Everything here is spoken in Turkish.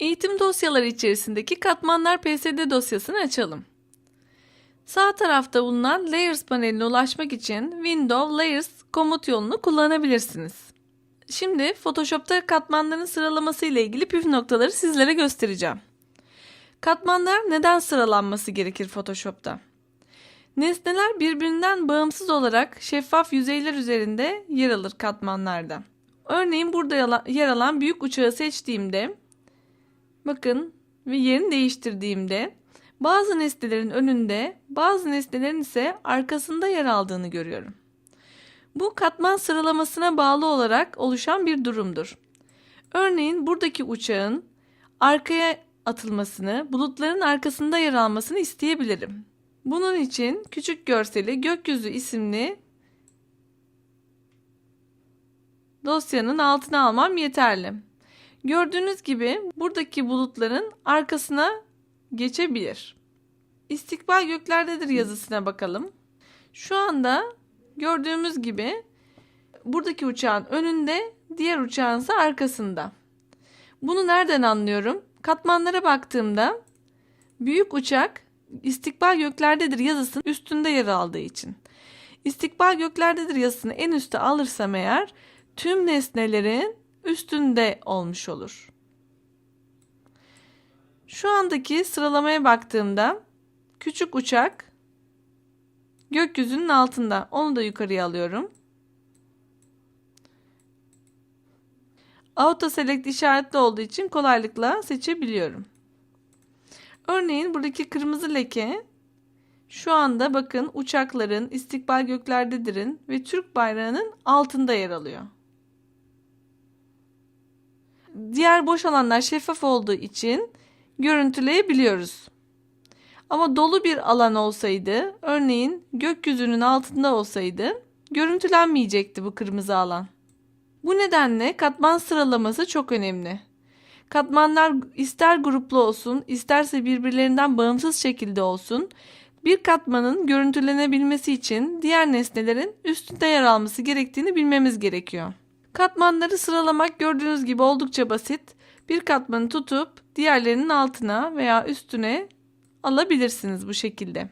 Eğitim dosyaları içerisindeki katmanlar PSD dosyasını açalım. Sağ tarafta bulunan Layers paneline ulaşmak için Window Layers komut yolunu kullanabilirsiniz. Şimdi Photoshop'ta katmanların sıralaması ile ilgili püf noktaları sizlere göstereceğim. Katmanlar neden sıralanması gerekir Photoshop'ta? Nesneler birbirinden bağımsız olarak şeffaf yüzeyler üzerinde yer alır katmanlarda. Örneğin burada yer alan büyük uçağı seçtiğimde bakın ve yerini değiştirdiğimde bazı nesnelerin önünde, bazı nesnelerin ise arkasında yer aldığını görüyorum. Bu katman sıralamasına bağlı olarak oluşan bir durumdur. Örneğin buradaki uçağın arkaya atılmasını, bulutların arkasında yer almasını isteyebilirim. Bunun için küçük görseli gökyüzü isimli dosyanın altına almam yeterli. Gördüğünüz gibi buradaki bulutların arkasına geçebilir. İstikbal göklerdedir yazısına bakalım. Şu anda gördüğümüz gibi buradaki uçağın önünde, diğer uçağın ise arkasında. Bunu nereden anlıyorum? Katmanlara baktığımda büyük uçak istikbal göklerdedir yazısının üstünde yer aldığı için. İstikbal göklerdedir yazısını en üste alırsam eğer tüm nesnelerin üstünde olmuş olur. Şu andaki sıralamaya baktığımda küçük uçak gökyüzünün altında. Onu da yukarıya alıyorum. Auto Select işaretli olduğu için kolaylıkla seçebiliyorum. Örneğin buradaki kırmızı leke şu anda bakın uçakların istikbal göklerdedir'in ve Türk bayrağının altında yer alıyor. Diğer boş alanlar şeffaf olduğu için görüntüleyebiliyoruz. Ama dolu bir alan olsaydı, örneğin gökyüzünün altında olsaydı, görüntülenmeyecekti bu kırmızı alan. Bu nedenle katman sıralaması çok önemli. Katmanlar ister gruplu olsun, isterse birbirlerinden bağımsız şekilde olsun, bir katmanın görüntülenebilmesi için diğer nesnelerin üstünde yer alması gerektiğini bilmemiz gerekiyor. Katmanları sıralamak gördüğünüz gibi oldukça basit. Bir katmanı tutup diğerlerinin altına veya üstüne alabilirsiniz bu şekilde.